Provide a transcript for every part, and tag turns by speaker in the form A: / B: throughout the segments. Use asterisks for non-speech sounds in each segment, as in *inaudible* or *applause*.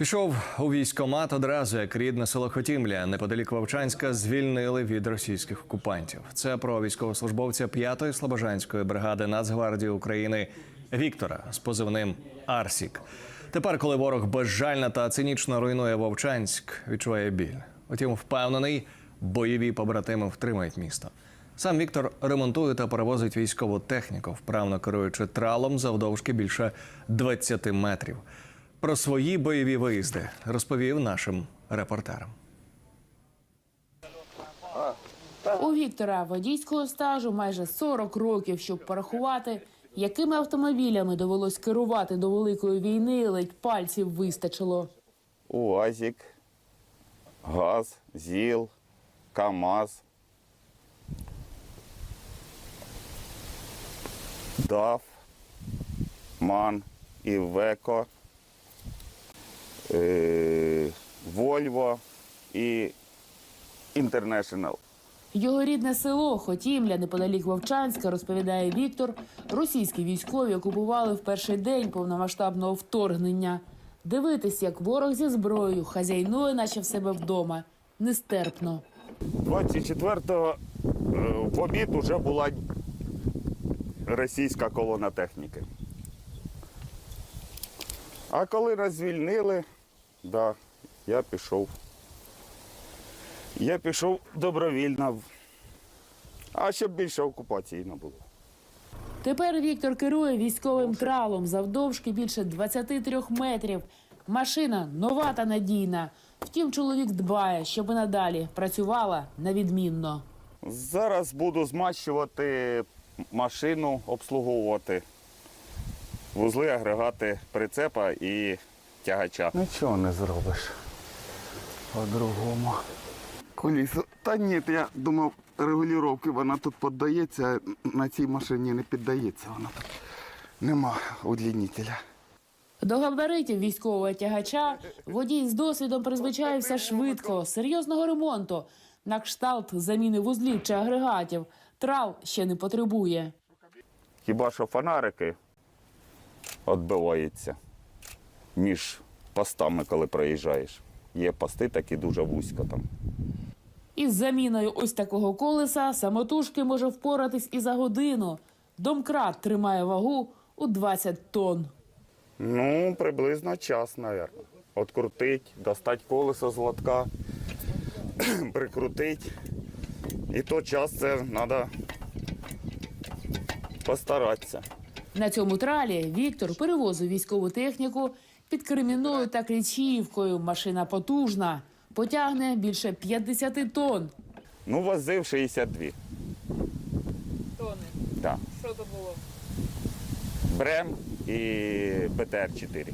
A: Пішов у військкомат одразу, як рідне село Хотімля, неподалік Вовчанська, звільнили від російських окупантів. Це про військовослужбовця 5-ї слобожанської бригади Нацгвардії України Віктора з позивним Арсік. Тепер, коли ворог безжально та цинічно руйнує Вовчанськ, відчуває біль. Утім, впевнений, бойові побратими втримають місто. Сам Віктор ремонтує та перевозить військову техніку, вправно керуючи тралом завдовжки більше 20 метрів. Про свої бойові виїзди розповів нашим репортерам.
B: У Віктора водійського стажу майже 40 років, щоб порахувати, якими автомобілями довелось керувати до великої війни, ледь пальців вистачило.
C: УАЗик, ГАЗ, ЗІЛ, КАМАЗ, ДАФ, МАН, Івеко, Вольво і Інтернешнл.
B: Його рідне село Хотімля, неподалік Вовчанська, розповідає Віктор. Російські військові окупували в перший день повномасштабного вторгнення. Дивитись, як ворог зі зброєю хазяйнує, наче в себе вдома, нестерпно.
C: 24-го е, в обід вже була російська колона техніки. А коли нас звільнили, да, я пішов. Я пішов добровільно. А щоб більше окупації не було.
B: Тепер Віктор керує військовим тралом завдовжки більше 23 метрів. Машина нова та надійна. Втім, чоловік дбає, щоб і надалі працювала на відмінно.
C: Зараз буду змащувати машину, обслуговувати вузли, агрегати прицепа і тягача. Нічого не зробиш по-другому.
D: Колісо. Та ні, я думав, регулювання вона тут піддається, на цій машині не піддається. Вона тут нема удлінителя.
B: До габаритів військового тягача водій з досвідом призвичаєвся швидко, серйозного ремонту. На кшталт заміни вузлів чи агрегатів. Трал ще не потребує.
C: Хіба що фонарики відбиваються між постами, коли проїжджаєш. Є пости такі дуже вузько там.
B: Із заміною ось такого колеса самотужки може впоратись і за годину. Домкрат тримає вагу у 20 тонн.
C: Ну, приблизно час, мабуть. Открутить, достать колесо з лотка, *clears throat* прикрутить. І то час це треба постаратися.
B: На цьому тралі Віктор перевозив військову техніку під Кремінною та Клічівкою. Машина потужна, потягне більше 50 тонн.
C: Ну, возив 62.
B: Тони.
C: Так.
B: Що то було?
C: Брем і БТР-4.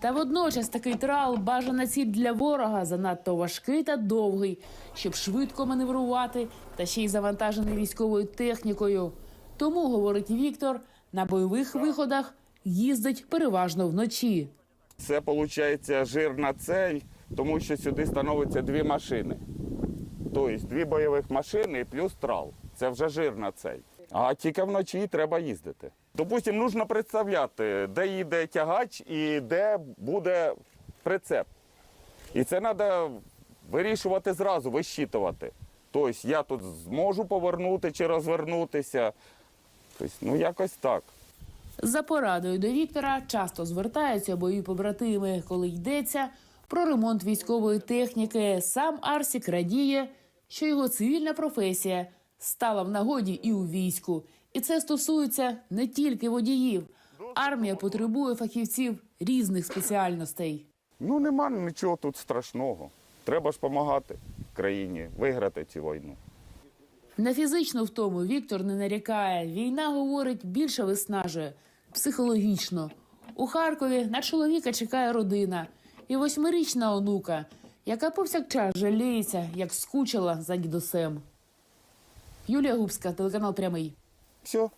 B: Та водночас такий трал бажана ціль для ворога занадто важкий та довгий, щоб швидко маневрувати та ще й завантажений військовою технікою. Тому, говорить Віктор, на бойових виходах їздить переважно вночі.
C: Це виходить жирна цель, тому що сюди становиться дві машини. Тобто дві бойових машини і плюс трал. Це вже жирна цель. А тільки вночі треба їздити. Допустимо, потрібно представляти, де їде тягач і де буде прицеп. І це треба вирішувати зразу, вищитувати. Тобто я тут зможу повернути чи розвернутися. Тобто, ну якось так.
B: За порадою до Віктора часто звертаються бойові побратими, коли йдеться про ремонт військової техніки. Сам Арсік радіє, що його цивільна професія стала в нагоді і у війську. І це стосується не тільки водіїв. Армія потребує фахівців різних спеціальностей.
C: Ну нема нічого тут страшного. Треба ж допомагати країні виграти цю війну.
B: На фізичну втому Віктор не нарікає. Війна, говорить, більше виснажує психологічно. У Харкові на чоловіка чекає родина і восьмирічна онука, яка повсякчас жаліється, як скучила за дідусем. Юлія Губська, телеканал Прямий.
C: Все,